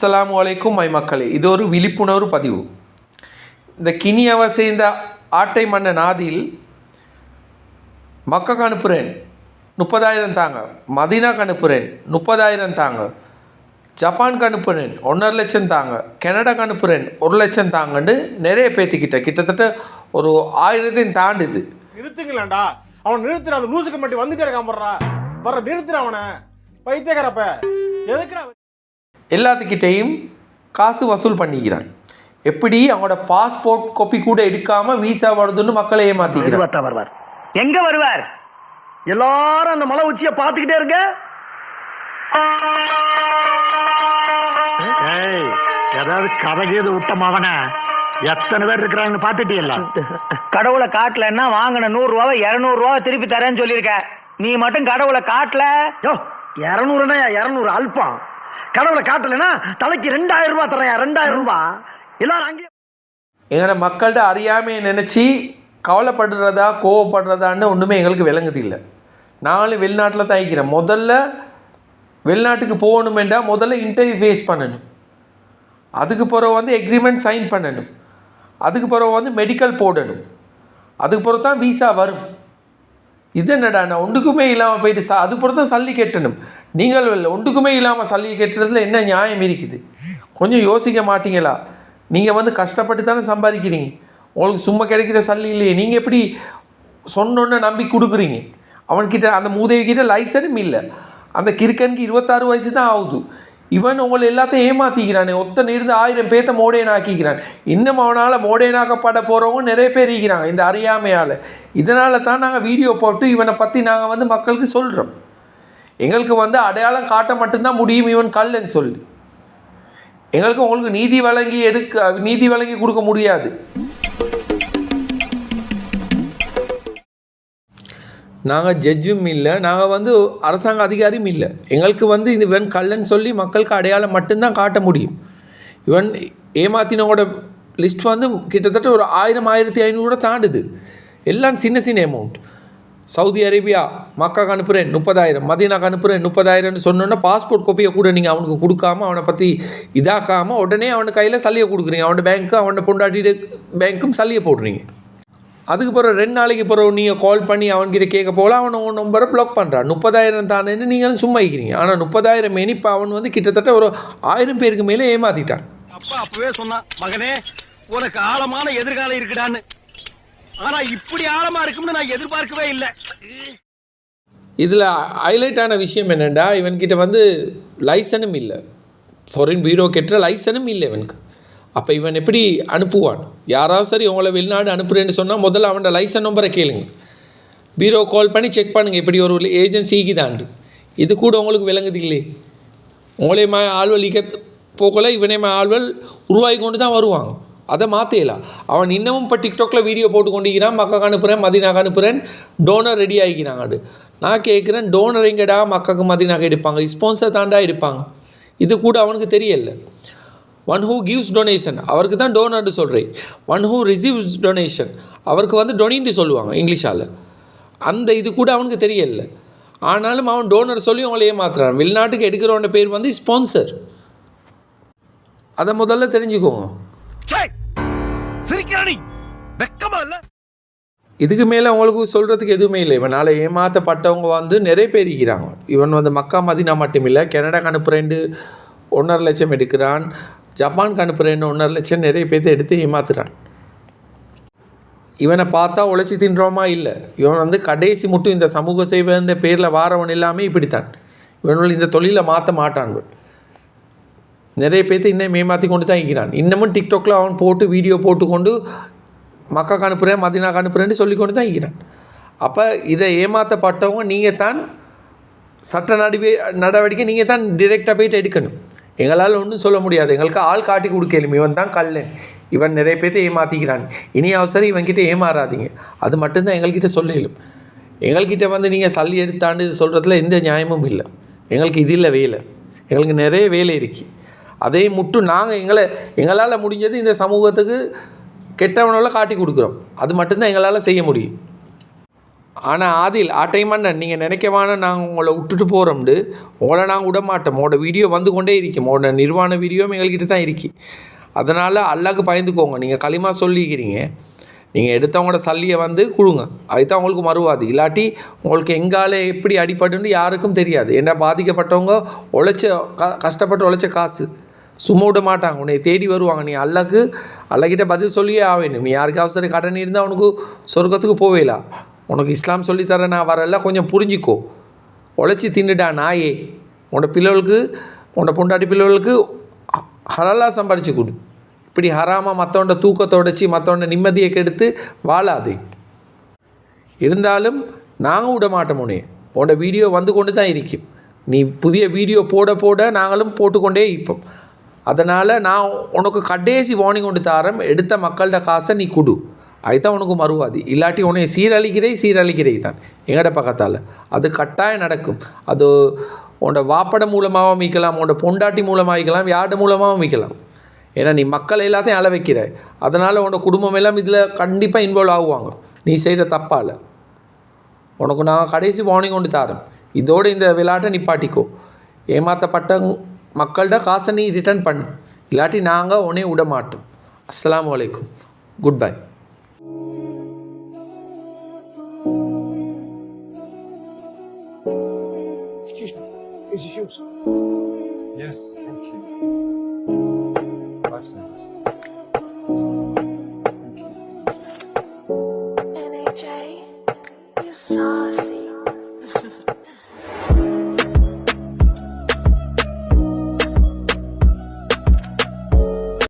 அஸ்லாம் அலைக்கும் மைமக்களே இது ஒரு விழிப்புணர்வு பதிவு. இந்த கினியவை சேர்ந்த ஆட்டை மன்னன் ஆதில் மக்காக்கு அனுப்புகிறேன் முப்பதாயிரம் தாங்க. மதீனாக்கு அனுப்புகிறேன் முப்பதாயிரம் தாங்க. ஜப்பானுக்கு அனுப்புகிறேன் ஒன்றரை லட்சம் தாங்க. கனடாக்கு அனுப்புகிறேன் ஒரு லட்சம் தாங்கன்னு நிறைய பேத்திக்கிட்ட. கிட்டத்தட்ட ஒரு ஆயிரத்தையும் தாண்டுது. நிறுத்துங்களேன்டா அவன் நிறுத்துற அந்த லூசுக்கு மட்டும் வந்துட்டே இருக்கான் போடுறா. வர நிறுத்துற அவனை. பைத்தியக்காரப்ப. எதுக்குடா எல்லாத்துக்கிட்டேயும் காசு வசூல் பண்ணிக்கிறான். எப்படி? அவங்களோட பாஸ்போர்ட் காப்பி கூட எடுக்காமல் வீசா வருதுன்னு மக்களை ஏமாத்திக்கிறான். வருவார் வருவார். எங்க வருவார்? எல்லாரும் அந்த மலை உச்சிய பாத்துக்கிட்டே இருக்க ஏய், ஏதாவது கதை கீது விட்ட மகன எத்தனை பேர் இருக்கிறாங்கன்னு பாத்துட்டியல்ல கடவுளை காட்டலன்னா வாங்கின நூறு ரூபாவை இருநூறு ரூபா திருப்பி தரேன்னு சொல்லியிருக்க. நீ மட்டும் கடவுளை காட்டல. யோ இருநூறுனா இருநூறு அல்பம். கடவுளை காட்டலைன்னா தலைக்கு ரெண்டாயிரம் ரூபாய் தரேன் ரெண்டாயிரம் ரூபாய். எல்லாரும் அங்கே எங்களோட மக்கள்கிட்ட அறியாமையை நினச்சி கவலைப்படுறதா கோவப்படுறதான்னு ஒன்றுமே எங்களுக்கு விளங்குது இல்லை. நானும் வெளிநாட்டில் தயக்கிறேன் முதல்ல வெளிநாட்டுக்கு போகணுமெண்டா முதல்ல இன்டர்வியூ ஃபேஸ் பண்ணணும். அதுக்கு பிறகு வந்து எக்ரிமெண்ட் சைன் பண்ணணும். அதுக்கு பிறகு வந்து மெடிக்கல் போடணும். அதுக்கு பிறகு தான் வீசா வரும். இது என்னடா நான் ஒன்றுக்குமே இல்லாமல் போயிட்டு சா அது பொறுத்தான் சல்லி கெட்டணும். நீங்கள் இல்லை ஒன்றுக்குமே இல்லாமல் சல்லி கெட்டுறதுல என்ன நியாயம் இருக்குது? கொஞ்சம் யோசிக்க மாட்டீங்களா? நீங்கள் வந்து கஷ்டப்பட்டு தானே சம்பாதிக்கிறீங்க. உங்களுக்கு சும்மா கிடைக்கிற சல்லி இல்லையே. நீங்கள் எப்படி சொன்னோன்னு நம்பி கொடுக்குறீங்க? அவன்கிட்ட அந்த மூதேவிக்கிட்ட லைசனும் இல்லை. அந்த கிறுக்கனுக்கு இருபத்தாறு வயசு தான் ஆகுது. இவன் உங்களை எல்லாத்தையும் ஏமாத்திக்கிறானே. ஒத்தன் இருந்து ஆயிரம் பேத்த மோடேனாக்கிக்கிறான். இன்னும் அவனால் மோடேனாக்கப்பட போகிறவங்க நிறைய பேர் இருக்கிறாங்க இந்த அறியாமையால். இதனால தான் நாங்கள் வீடியோ போட்டு இவனை பற்றி நாங்கள் வந்து மக்களுக்கு சொல்கிறோம் எங்களுக்கு வந்து அடையாளம் காட்ட மட்டும்தான் முடியும் இவன் கல்லுன்னு சொல்லி. எங்களுக்கு உங்களுக்கு நீதி வழங்கி எடுக்க நீதி வழங்கி கொடுக்க முடியாது. நாங்கள் ஜட்ஜும் இல்லை. நாங்கள் வந்து அரசாங்க அதிகாரியும் இல்லை. எங்களுக்கு வந்து இது இவன் கல்லன்னு சொல்லி மக்களுக்கு அடையாளம் மட்டும்தான் காட்ட முடியும். இவன் ஏமாத்தினவோட லிஸ்ட் வந்து கிட்டத்தட்ட ஒரு ஆயிரம் ஆயிரத்தி ஐநூறு தாண்டுது. எல்லாம் சின்ன சின்ன அமௌண்ட் சவுதி அரேபியா மக்காக்கு அனுப்புகிறேன் முப்பதாயிரம். மதீனாக்கு அனுப்புகிறேன் முப்பதாயிரம்னு சொன்னோன்னா பாஸ்போர்ட் கோப்பியை கூட நீங்கள் அவனுக்கு கொடுக்காம அவனை பற்றி இதாக்காமல் உடனே அவன் கையில் சல்லியை கொடுக்குறீங்க. அவனோட பேங்க்கு அவனோட பொண்டாட்டிட்டு பேங்க்கும் சல்லியை போடுறீங்க. அதுக்கு பிறகு ரெண்டு நாளைக்கு பிறகு நீங்கள் கால் பண்ணி அவன்கிட்ட கேட்க போல அவனை உன் நம்பரை பிளாக் பண்ணுறான் முப்பதாயிரம் தானேன்னு நீங்களும் சும்மா இருக்கிறீங்க. ஆனால் முப்பதாயிரம் மேனி இப்போ அவன் வந்து கிட்டத்தட்ட ஒரு ஆயிரம் பேருக்கு மேலே ஏமாற்றிட்டான் அப்பா அப்பவே சொன்னான் மகனே உனக்கு ஆழமான எதிர்காலம் இருக்குடான்னு. ஆனா இப்படி ஆழமா இருக்கும்னு நான் எதிர்பார்க்கவே இல்லை. இதில் ஹைலைட்டான விஷயம் என்னென்னா இவன்கிட்ட வந்து லைசனும் இல்லை. ஃபாரின் பீரோ கெட்டுற லைசனும் இல்லை இவனுக்கு. அப்போ இவன் எப்படி அனுப்புவான்? யாராவது சரி உங்களை வெளிநாடு அனுப்புகிறேன்னு சொன்னால் முதல்ல அவனோட லைசன் நம்பரை கேளுங்க. பீரோ கால் பண்ணி செக் பண்ணுங்கள் இப்படி ஒரு ஏஜென்சிக்கு தாண்டு. இது கூட உங்களுக்கு விளங்குது இல்லையே? உங்களே மா ஆள்வல் இக்க போகல இவனே மா ஆள்வல் உருவாகி கொண்டு தான் வருவாங்க. அதை மாற்றலாம் அவன் இன்னமும் இப்போ டிக்டாக்ல வீடியோ போட்டு கொண்டிருக்கிறான் மக்காக்கு அனுப்புகிறேன் மதினாக்கு அனுப்புகிறேன் டோனர் ரெடி ஆகிக்கிறாங்க அது. நான் கேட்குறேன் டோனர் எங்கடா மக்காக்கு மதினாக்கு எடுப்பாங்க? ஸ்பான்சர் தாண்டா எடுப்பாங்க? இது கூட அவனுக்கு தெரியல. ஒன் ஹூ கிவ்ஸ் டொனேஷன் அவருக்கு தான் டோனர்னு சொல்கிறேன் ஒன் ஹூ ரிசீவ்ஸ் டொனேஷன் அவருக்கு வந்து டொனின்ட்டு சொல்லுவாங்க இங்கிலீஷால். அந்த இது கூட அவனுக்கு தெரியல. ஆனாலும் அவன் டோனர் சொல்லி அவங்கள ஏமாத்துறான் வெளிநாட்டுக்கு எடுக்கிறவன பேர் வந்து ஸ்பான்சர் அதை முதல்ல தெரிஞ்சுக்கோங்க. இதுக்கு மேலே அவங்களுக்கு சொல்கிறதுக்கு எதுவுமே இல்லை. இவனால் ஏமாற்றப்பட்டவங்க வந்து நிறைய பேர் இருக்கிறாங்க. இவன் வந்து மக்கா மதினா மட்டும் இல்லை கனடாக்கு அனுப்புகிறேன்னு ஒன்றரை லட்சம் எடுக்கிறான். ஜப்பானுக்கு அனுப்புகிறேன்னு ஒன்றரை லட்சம் நிறைய பேர்த்த எடுத்து ஏமாத்துறான். இவனை பார்த்தா உழைச்சி தின்றோமா இல்லை? இவன் வந்து கடைசி மட்டும் இந்த சமூக சேவைன்ற பேரில் வாரவன் எல்லாமே இப்படித்தான். இவனுள் இந்த தொழிலை மாற்ற மாட்டான்கள் நிறைய பேர்த்து இன்னும் ஏமாற்றி கொண்டு தான் இருக்கிறான். இன்னமும் டிக்டாக்ல அவன் போட்டு வீடியோ போட்டுக்கொண்டு மக்காக்கு அனுப்புகிறேன் மதினாக்கு அனுப்புகிறேன்னு சொல்லி கொண்டு தான் இருக்கிறான். அப்போ இதை ஏமாற்றப்பட்டவங்க நீங்கள் தான் சட்ட நடிவே நடவடிக்கை நீங்கள் தான் டிரெக்டாக போயிட்டு எடுக்கணும். எங்களால் ஒன்றும் சொல்ல முடியாது. எங்களுக்கு ஆள் காட்டி கொடுக்கலும். இவன் தான் கல்லன் இவன் நிறைய பேர்த்தை ஏமாற்றிக்கிறான் இனி அவசரம் இவன்கிட்ட ஏமாறாதீங்க. அது மட்டும்தான் எங்கள்கிட்ட சொல்லலும். எங்கள்கிட்ட வந்து நீங்கள் சல்லி எடுத்தாண்டு சொல்கிறதுல எந்த நியாயமும் இல்லை. எங்களுக்கு இது இல்லை வேலை. எங்களுக்கு நிறைய வேலை இருக்குது அதே மட்டும் நாங்கள் எங்களை எங்களால் முடிஞ்சது இந்த சமூகத்துக்கு கெட்டவனால் காட்டி கொடுக்குறோம். அது மட்டும்தான் எங்களால் செய்ய முடியும். ஆனால் ஆதில் ஆ டைம் அண்ணன் நீங்கள் நினைக்கவான நாங்கள் உங்களை விட்டுட்டு போகிறோம்டு உங்களை நாங்கள் விட மாட்டோம் உங்களோட வீடியோ வந்து கொண்டே இருக்கும் உங்களோட நிர்வாண வீடியோ எங்கள்கிட்ட தான் இருக்கு. அதனால் அல்லாக்கு பயந்துக்கோங்க. நீங்கள் களிமா சொல்லிக்கிறீங்க. நீங்கள் எடுத்தவங்களோட சல்லியை வந்து கொடுங்க. அதுதான் உங்களுக்கு மறுவாது. இல்லாட்டி உங்களுக்கு எங்கால எப்படி அடிபட்டுன்னு யாருக்கும் தெரியாது. ஏன்னா பாதிக்கப்பட்டவங்க உழைச்ச க கஷ்டப்பட்டு உழைச்ச காசு. சும்மா விட மாட்டாங்க. உன்னை தேடி வருவாங்க. நீ அல்லாக்கு அல்லாக்கிட்ட பதில் சொல்லியே ஆவேணும் நீ யாருக்கு அவசர கடன் இருந்தால் உனக்கு சொர்க்கத்துக்கு போவேலா? உனக்கு இஸ்லாம் சொல்லித்தர நான் வரல கொஞ்சம் புரிஞ்சிக்கோ. உழைச்சி தின்னுடா நாயே. உன்னோட பிள்ளைகளுக்கு உன்னோட பொண்டாட்டி பிள்ளைகளுக்கு ஹலாலாக சம்பாரிச்சு கொடு. இப்படி ஹராமாக மற்றவன்ட தூக்கத்தை உடைச்சி மற்றவன்ட நிம்மதியை கெடுத்து வாழாதே. இருந்தாலும் நாங்கள் விட மாட்டோம் உன்னைய உன்னோட வீடியோ வந்து கொண்டு தான் இருக்கும் நீ புதிய வீடியோ போட போட நாங்களும் போட்டுக்கொண்டே இருப்போம். அதனால் நான் உனக்கு கடைசி வார்னிங் கொண்டு தாரம் எடுத்த மக்கள்கிட்ட காசை நீ கொடு. அதுதான் உனக்கு மறுவாதி. இல்லாட்டி உன்னை சீரழிக்கிறே சீரழிக்கிறே தான். எங்கட பக்கத்தால். அது கட்டாயம் நடக்கும். அது உன்னோட வாப்பட மூலமாகவும் மீக்கலாம் உன்னோட பொண்டாட்டி மூலமாக வைக்கலாம் யார்ட மூலமாகவும் மீக்கலாம் ஏன்னா நீ மக்கள் எல்லாத்தையும் அள வைக்கிற. அதனால் உன்னோட குடும்பம் எல்லாம் இதில் கண்டிப்பாக இன்வால்வ் ஆகுவாங்க. நீ செய்கிற தப்பால். உனக்கு நான் கடைசி வார்னிங் கொண்டு தரேன். இதோட இந்த விளையாட்டை நிப்பாட்டிக்கோ. ஏமாற்றப்பட்ட மக்கள்கிட்ட காசை நீ ரிட்டர்ன் பண்ணு. இல்லாட்டி நாங்கள் உன்னே விட மாட்டோம் அஸ்லாம் வலைக்கும் good bye Is this yours? Yes, thank you. Life savers. Thank you. NHA, you saw.